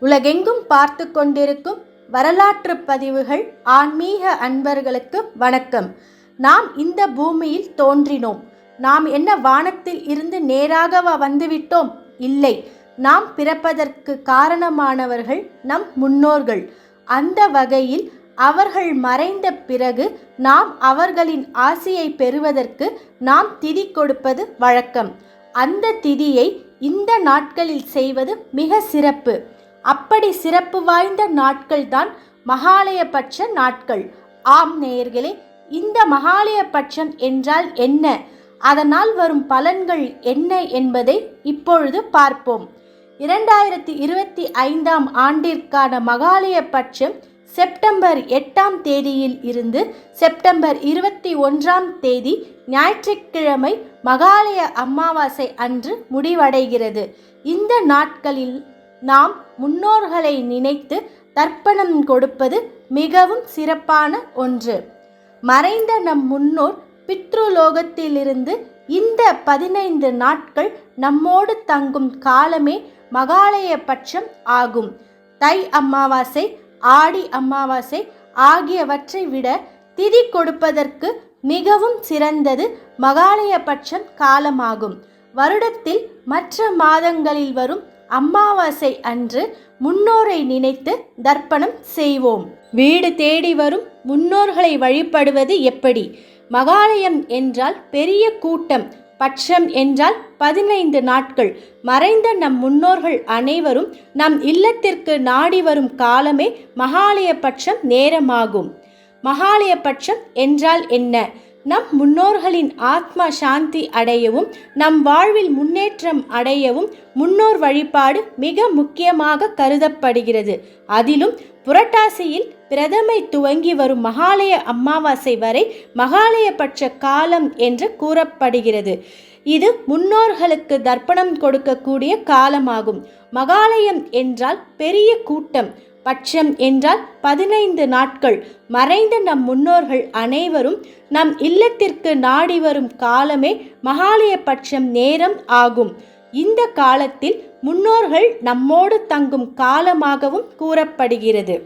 உலகெங்கும் பார்த்து கொண்டிருக்கும் வரலாற்று பதிவுகள் ஆன்மீக அன்பர்களுக்கு வணக்கம். நாம் இந்த பூமியில் தோன்றினோம். நாம் என்ன வானத்தில் இருந்து நேராகவா வந்துவிட்டோம்? இல்லை. நாம் பிறப்பதற்கு காரணமானவர்கள் நம் முன்னோர்கள். அந்த வகையில் அவர்கள் மறைந்த பிறகு நாம் அவர்களின் ஆசையை பெறுவதற்கு நாம் திதி கொடுப்பது வழக்கம். அந்த திதியை இந்த நாட்களில் செய்வது மிக சிறப்பு. அப்படி சிறப்பு வாய்ந்த நாட்கள்தான் மகாலயபட்ச நாட்கள். ஆம் நேயர்களே இந்த மகாலயபட்சம் என்றால் என்ன? அதனால் வரும் பலன்கள் என்ன என்பதை இப்பொழுது பார்ப்போம். இரண்டாயிரத்தி இருபத்தி ஐந்தாம் ஆண்டிற்கான மகாலயபட்சம் செப்டம்பர் எட்டாம் தேதியில் இருந்து செப்டம்பர் இருபத்தி ஒன்றாம் தேதி ஞாயிற்றுக்கிழமை மகாலய அமாவாசை அன்று முடிவடைகிறது. இந்த நாட்களில் நாம் முன்னோர்களை நினைத்து தர்ப்பணம் கொடுப்பது மிகவும் சிறப்பான ஒன்று. மறைந்த நம் முன்னோர் பித்ருலோகத்திலிருந்து இந்த பதினைந்து நாட்கள் நம்மோடு தங்கும் காலமே மகாலயபட்சம் ஆகும். தை அமாவாசை ஆடி அமாவாசை ஆகியவற்றை விட திதி கொடுப்பதற்கு மிகவும் சிறந்தது மகாலயபட்சம் காலமாகும். வருடத்தில் மற்ற மாதங்களில் வரும் அமாவாசை அன்று முன்னோரை நினைத்து தர்ப்பணம் செய்வோம். வீடு தேடி வரும் முன்னோர்களை வழிபடுவது எப்படி? மகாலயம் என்றால் பெரிய கூட்டம் பட்சம் என்றால் பதினைந்து நாட்கள். மறைந்த நம் முன்னோர்கள் அனைவரும் நம் இல்லத்திற்கு நாடி வரும் காலமே மகாலய பட்சம் நேரமாகும். மகாலய பட்சம் என்றால் என்ன? நம் முன்னோர்களின் ஆத்மா சாந்தி அடையவும் நம் வாழ்வில் முன்னேற்றம் அடையவும் முன்னோர் வழிபாடு மிக முக்கியமாக கருதப்படுகிறது. அதிலும் புரட்டாசியில் பிரதமை துவங்கி வரும் மகாலய அமாவாசை வரை மகாலயபட்ச காலம் என்று கூறப்படுகிறது. இது முன்னோர்களுக்கு தர்ப்பணம் கொடுக்கக்கூடிய காலமாகும். மகாலயம் என்றால் பெரிய கூட்டம். பட்சம் என்றால் பதினைந்து நாட்கள். மறைந்த நம் முன்னோர்கள் அனைவரும் நம் இல்லத்திற்கு நாடி வரும் காலமே மகாலய பட்சம் நேரம் ஆகும். இந்த காலத்தில் முன்னோர்கள் நம்மோடு தங்கும் காலமாகவும் கூறப்படுகிறது.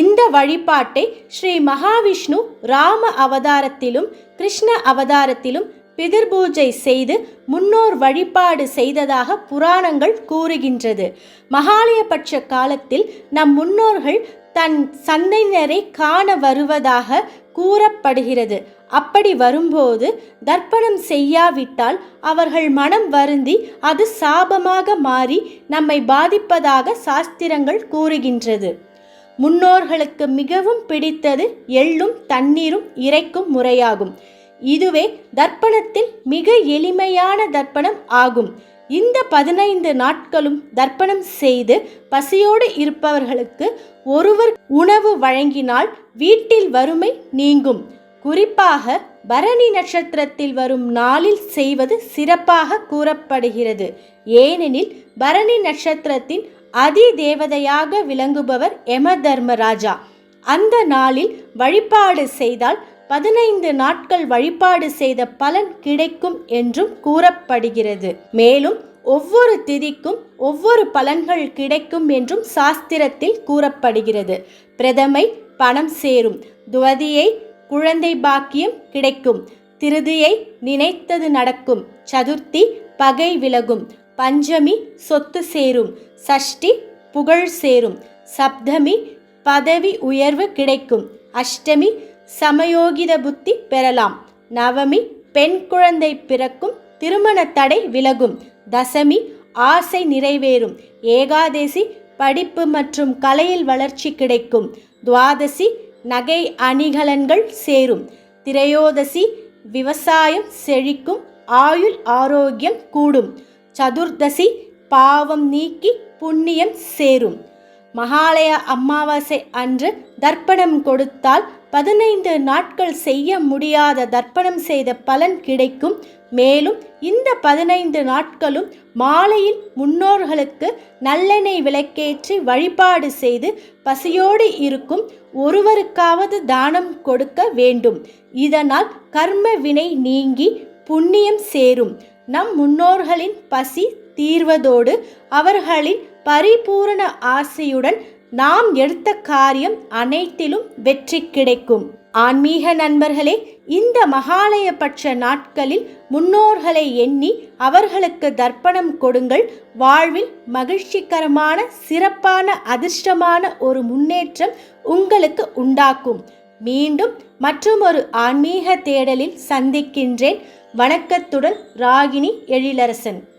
இந்த வழிபாட்டை ஸ்ரீ மகாவிஷ்ணு ராம அவதாரத்திலும் கிருஷ்ண அவதாரத்திலும் பிதிர்பூஜை செய்து முன்னோர் வழிபாடு செய்ததாக புராணங்கள் கூறுகின்றது. மகாலயபட்ச காலத்தில் நம் முன்னோர்கள் தன் சந்தையினரை காண வருவதாக கூறப்படுகிறது. அப்படி வரும்போது தர்ப்பணம் செய்யாவிட்டால் அவர்கள் மனம் வருந்தி அது சாபமாக மாறி நம்மை பாதிப்பதாக சாஸ்திரங்கள் கூறுகின்றது. முன்னோர்களுக்கு மிகவும் பிடித்தது எள்ளும் தண்ணீரும் இறைக்கும் முறையாகும். இதுவே தர்ப்பணத்தில் மிக எளிமையான தர்ப்பணம் ஆகும். இந்த பதினைந்து நாட்களும் தர்ப்பணம் செய்து பசியோடு இருப்பவர்களுக்கு ஒருவர் உணவு வழங்கினால் வீட்டில் வறுமை நீங்கும். குறிப்பாக பரணி நட்சத்திரத்தில் வரும் நாளில் செய்வது சிறப்பாக கூறப்படுகிறது. ஏனெனில் பரணி நட்சத்திரத்தின் அதி தேவதையாக விளங்குபவர் யம தர்மராஜா அந்த நாளில் வழிபாடு செய்தால் பதினைந்து நாட்கள் வழிபாடு செய்த பலன் கிடைக்கும் என்றும் கூறப்படுகிறது. மேலும் ஒவ்வொரு திதிக்கும் ஒவ்வொரு பலன்கள் கிடைக்கும் என்றும் சாஸ்திரத்தில் கூறப்படுகிறது. பிரதமை பணம் சேரும். துவதியை குழந்தை பாக்கியம் கிடைக்கும். திருதியை நினைத்தது நடக்கும். சதுர்த்தி பகை விலகும். பஞ்சமி சொத்து சேரும். சஷ்டி புகழ் சேரும். சப்தமி பதவி உயர்வு கிடைக்கும். அஷ்டமி சமயோகித புத்தி பெறலாம். நவமி பெண் குழந்தை பிறக்கும் திருமண தடை விலகும். தசமி ஆசை நிறைவேறும். ஏகாதசி படிப்பு மற்றும் கலையில் வளர்ச்சி கிடைக்கும். துவாதசி நகை அணிகலன்கள் சேரும். திரையோதசி விவசாயம் செழிக்கும் ஆயுள் ஆரோக்கியம் கூடும். சதுர்தசி பாவம் நீக்கி புண்ணியம் சேரும். மகாலய அமாவாசை அன்று தர்ப்பணம் கொடுத்தால் பதினைந்து நாட்கள் செய்ய முடியாத தர்ப்பணம் செய்த பலன் கிடைக்கும். மேலும் இந்த பதினைந்து நாட்களும் மாலையில் முன்னோர்களுக்கு நல்லெண்ணெய் விளக்கேற்றி வழிபாடு செய்து பசியோடு இருக்கும் ஒருவருக்காவது தானம் கொடுக்க வேண்டும். இதனால் கர்ம வினை நீங்கி புண்ணியம் சேரும். நம் முன்னோர்களின் பசி தீர்வதோடு அவர்களின் பரிபூரண ஆசையுடன் நாம் எடுத்த காரியம் அனைத்திலும் வெற்றி கிடைக்கும். ஆன்மீக நண்பர்களே இந்த மகாலயபட்ச நாட்களில் முன்னோர்களை எண்ணி அவர்களுக்கு தர்ப்பணம் கொடுங்கள். வாழ்வில் மகிழ்ச்சிகரமான சிறப்பான அதிர்ஷ்டமான ஒரு முன்னேற்றம் உங்களுக்கு உண்டாக்கும். மீண்டும் மற்றுமொரு ஆன்மீக தேடலில் சந்திக்கின்றேன். வணக்கத்துடன் ராகினி எழிலரசன்.